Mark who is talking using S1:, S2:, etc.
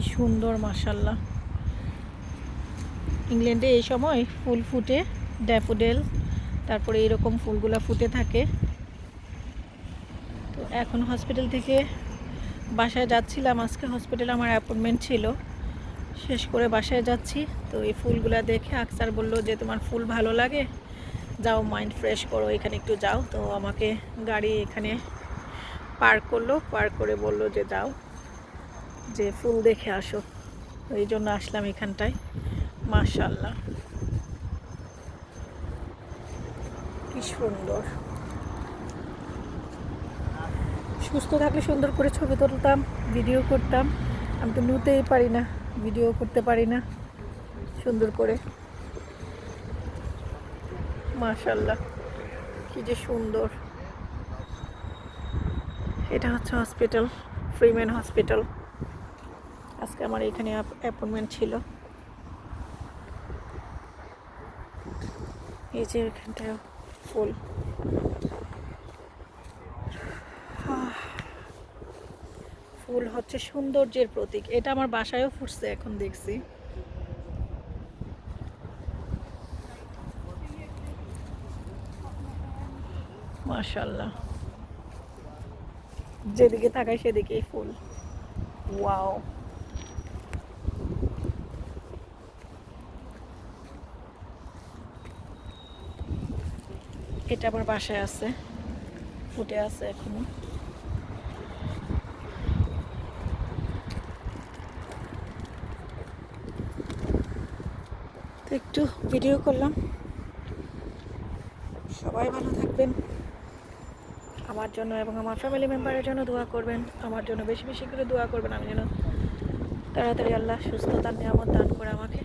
S1: কি সুন্দর মাসাল্লাহ ইংল্যান্ডে এই সময় ফুল ফুটে, ড্যাফোডেল, তারপরে এরকম ফুলগুলো ফুটে থাকে। তো এখন হসপিটাল থেকে বাসায় যাচ্ছিলাম। আজকে হসপিটালে আমার অ্যাপয়েন্টমেন্ট ছিল। শেষ করে বাসায় যাচ্ছি। তো এই ফুলগুলো দেখে আকসার বলল যে, তোমার ফুল ভালো লাগে? যাও, মাইন্ড ফ্রেশ করো, এখানে একটু যাও। তো আমাকে গাড়ি এখানে পার্ক করল। পার্ক করে বলল যে, যাও। যে ফুল দেখে আসো। এই জন্য আসলাম এখানটায়। মাশাল্লাহ কি সুন্দর। সুস্থ থাকলে সুন্দর করে ছবি তুলতাম ভিডিও করতাম। আমি তো নিতেই পারি না ভিডিও করতে পারি না। সুন্দর করে। মাশাল্লাহ কি যে সুন্দর। এটা হচ্ছে হসপিটাল ফ্রিম্যান হসপিটাল আজকে আমার এখানে অ্যাপয়েন্টমেন্ট ছিল। এই যে এখানটায় ফুল। ফুল হচ্ছে সৌন্দর্যের প্রতীক। এটা আমার বাসায়ও ফুটছে, এখন দেখছি। মাশাল্লাহ যেদিকে তাকাই সেদিকেই ফুল। ওয়াও। এটা আমার বাসায় আছে। ফুটে আছে এখনও। তো একটু ভিডিও করলাম। সবাই ভালো থাকবেন। আমার জন্য এবং আমার ফ্যামিলি মেম্বারের জন্য দোয়া করবেন। আমার জন্য বেশি বেশি করে দোয়া করবেন। আমি যেন তাড়াতাড়ি আল্লাহ সুস্থতার নিয়ামত দান করে আমাকে